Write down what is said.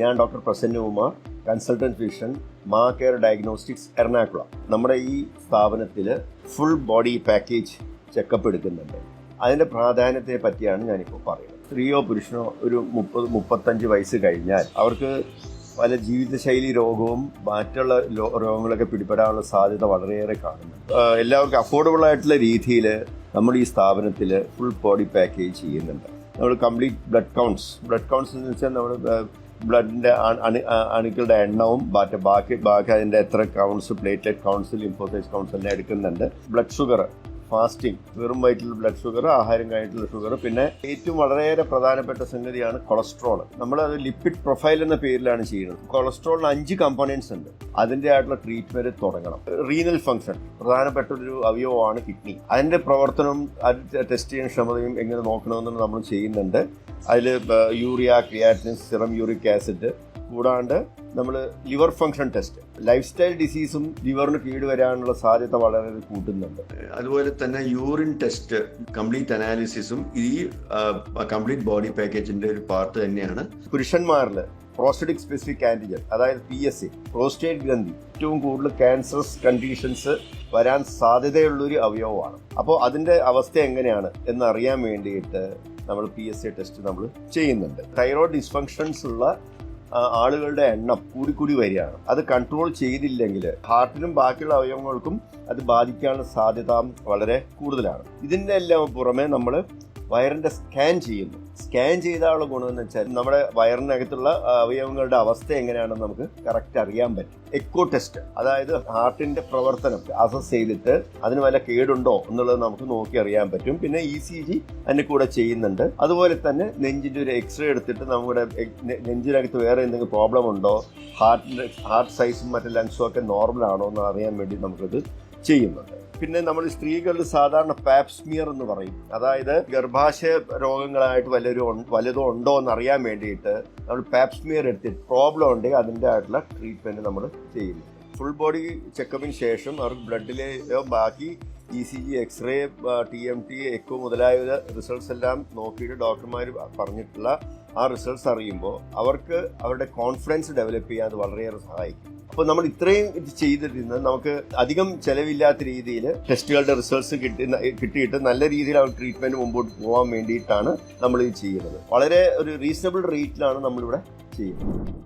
ഞാൻ doctor Prasannakumar consultant physician മാ care diagnostics Ernakulam. നമ്മുടെ ഈ സ്ഥാപനത്തിൽ ഫുൾ ബോഡി പാക്കേജ് ചെക്കപ്പ് എടുക്കുന്നുണ്ട്. അതിന്റെ പ്രാധാന്യത്തെ പറ്റിയാണ് ഞാനിപ്പോൾ പറയുന്നത്. സ്ത്രീയോ പുരുഷനോ ഒരു മുപ്പത് മുപ്പത്തഞ്ച് വയസ്സ് കഴിഞ്ഞാൽ അവർക്ക് പല ജീവിതശൈലി രോഗവും മറ്റുള്ള രോഗങ്ങളൊക്കെ പിടിപെടാനുള്ള സാധ്യത വളരെയേറെ കാണുന്നുണ്ട്. എല്ലാവർക്കും അഫോർഡബിൾ ആയിട്ടുള്ള രീതിയിൽ നമ്മൾ ഈ സ്ഥാപനത്തിൽ ഫുൾ ബോഡി പാക്കേജ് ചെയ്യുന്നുണ്ട്. നമ്മൾ complete blood counts blood counts എന്ന് വെച്ചാൽ നമ്മൾ ബ്ലഡിന്റെ അണു അണുക്കളുടെ എണ്ണവും ബാക്കി ബാക്കി അതിന്റെ എത്ര counts platelet counts lymphocyte counts എടുക്കുന്നുണ്ട്. ബ്ലഡ് ഷുഗർ ഫാസ്റ്റിംഗ് വെറും വയറ്റിൽ ബ്ലഡ് ഷുഗർ ആഹാരം കഴിഞ്ഞിട്ടുള്ള ഷുഗർ പിന്നെ ഏറ്റവും വളരെയേറെ പ്രധാനപ്പെട്ട സംഗതിയാണ് കൊളസ്ട്രോൾ നമ്മൾ അത് ലിപ്പിഡ് പ്രൊഫൈൽ എന്ന പേരിലാണ് ചെയ്യുന്നത്. കൊളസ്ട്രോളിന് അഞ്ച് കമ്പോണൻസ് ഉണ്ട്. അതിന്റെ ആയിട്ടുള്ള ട്രീറ്റ്മെന്റ് തുടങ്ങണം. റീനൽ ഫംഗ്ഷൻ പ്രധാനപ്പെട്ട ഒരു അവയവമാണ് കിഡ്നി. അതിന്റെ പ്രവർത്തനം അത് ടെസ്റ്റ് ചെയ്യാൻ ക്ഷമതയും എങ്ങനെ നോക്കണമെന്ന് നമ്മൾ ചെയ്യുന്നുണ്ട്. അതിൽ urea creatinine serum uric acid കൂടാണ്ട് നമ്മൾ liver function test. Life style ഡിസീസും ലിവറിന് കേടുവരാനുള്ള സാധ്യത വളരെ കൂട്ടുന്നുണ്ട്. അതുപോലെ തന്നെ യൂറിൻ ടെസ്റ്റ് കംപ്ലീറ്റ് അനാലിസിസും ഈ കംപ്ലീറ്റ് ബോഡി പാക്കേജിന്റെ ഒരു പാർട്ട് തന്നെയാണ്. പുരുഷന്മാരിൽ പ്രോസ്റ്ററ്റിക് സ്പെസിഫിക് ആന്റിജൻ അതായത് പി എസ് സി പ്രോസ്റ്റേറ്റ് ഗ്രന്ഥി ഏറ്റവും കൂടുതൽ ക്യാൻസറസ് കണ്ടീഷൻസ് വരാൻ സാധ്യതയുള്ളൊരു അവയവമാണ്. അപ്പോൾ അതിന്റെ അവസ്ഥ എങ്ങനെയാണ് എന്നറിയാൻ വേണ്ടിയിട്ട് നമ്മൾ പി എസ് സി ടെസ്റ്റ് നമ്മൾ ചെയ്യുന്നുണ്ട്. തൈറോയ്ഡ് ഡിസ്ഫങ്ഷൻസ് ഉള്ള ആളുകളുടെ എണ്ണം കൂടിക്കൂടി വരികയാണ്. അത് കൺട്രോൾ ചെയ്തില്ലെങ്കിൽ ഹാർട്ടിനും ബാക്കിയുള്ള അവയവങ്ങൾക്കും അത് ബാധിക്കാനുള്ള സാധ്യത വളരെ കൂടുതലാണ്. ഇതിന്റെ എല്ലാം പുറമെ നമ്മൾ വയറിന്റെ സ്കാൻ ചെയ്യുന്നു. സ്കാൻ ചെയ്താലുള്ള ഗുണമെന്ന് വെച്ചാൽ നമ്മുടെ വയറിനകത്തുള്ള അവയവങ്ങളുടെ അവസ്ഥ എങ്ങനെയാണെന്ന് നമുക്ക് കറക്റ്റ് അറിയാൻ പറ്റും. എക്കോ ടെസ്റ്റ് അതായത് ഹാർട്ടിന്റെ പ്രവർത്തനം അസസ് ചെയ്തിട്ട് അതിന് വല്ല കേടുണ്ടോ എന്നുള്ളത് നമുക്ക് നോക്കി അറിയാൻ പറ്റും. പിന്നെ ഇ സി ജി അതിന്റെ കൂടെ ചെയ്യുന്നുണ്ട്. അതുപോലെ തന്നെ നെഞ്ചിന്റെ ഒരു എക്സ്റേ എടുത്തിട്ട് നമ്മുടെ നെഞ്ചിനകത്ത് വേറെ എന്തെങ്കിലും പ്രോബ്ലം ഉണ്ടോ? ഹാർട്ടിന്റെ ഹാർട്ട് സൈസും മറ്റു ലങ്സും ഒക്കെ നോർമൽ ആണോ എന്ന് അറിയാൻ വേണ്ടി നമുക്കിത് ചെയ്യുന്നുണ്ട്. പിന്നെ നമ്മൾ സ്ത്രീകളുടെ സാധാരണ പാപ്സ്മിയർ എന്ന് പറയും. അതായത് ഗർഭാശയ രോഗങ്ങളായിട്ട് വല്ലരും വല്ലതും ഉണ്ടോ എന്ന് അറിയാൻ വേണ്ടിയിട്ട് നമ്മൾ പാപ്സ്മിയർ എടുത്തിട്ട് പ്രോബ്ലം ഉണ്ടെങ്കിൽ അതിന്റെ ആയിട്ടുള്ള ട്രീറ്റ്മെന്റ് നമ്മൾ ചെയ്യുന്നു ഫുൾ ബോഡി ചെക്കപ്പിന് ശേഷം അവർക്ക് ബ്ലഡിലെ ബാക്കി E C G X-ray T M T echo മുതലായ റിസൾട്ട്സ് എല്ലാം നോക്കിയിട്ട് ഡോക്ടർമാർ പറഞ്ഞിട്ടുള്ള ആ റിസൾട്ട്സ് അറിയുമ്പോൾ അവർക്ക് അവരുടെ കോൺഫിഡൻസ് ഡെവലപ്പ് ചെയ്യാൻ അത് വളരെയേറെ സഹായിക്കും. അപ്പോൾ നമ്മൾ ഇത്രയും ഇത് ചെയ്തിരുന്നത് നമുക്ക് അധികം ചെലവില്ലാത്ത രീതിയിൽ ടെസ്റ്റുകളുടെ റിസൾട്ട്സ് കിട്ടി കിട്ടിയിട്ട് നല്ല രീതിയിൽ അവർ ട്രീറ്റ്മെന്റ് മുമ്പോട്ട് പോകാൻ വേണ്ടിയിട്ടാണ് നമ്മൾ ഇത് ചെയ്യുന്നത്. വളരെ ഒരു റീസണബിൾ റേറ്റിലാണ് നമ്മളിവിടെ ചെയ്യുന്നത്.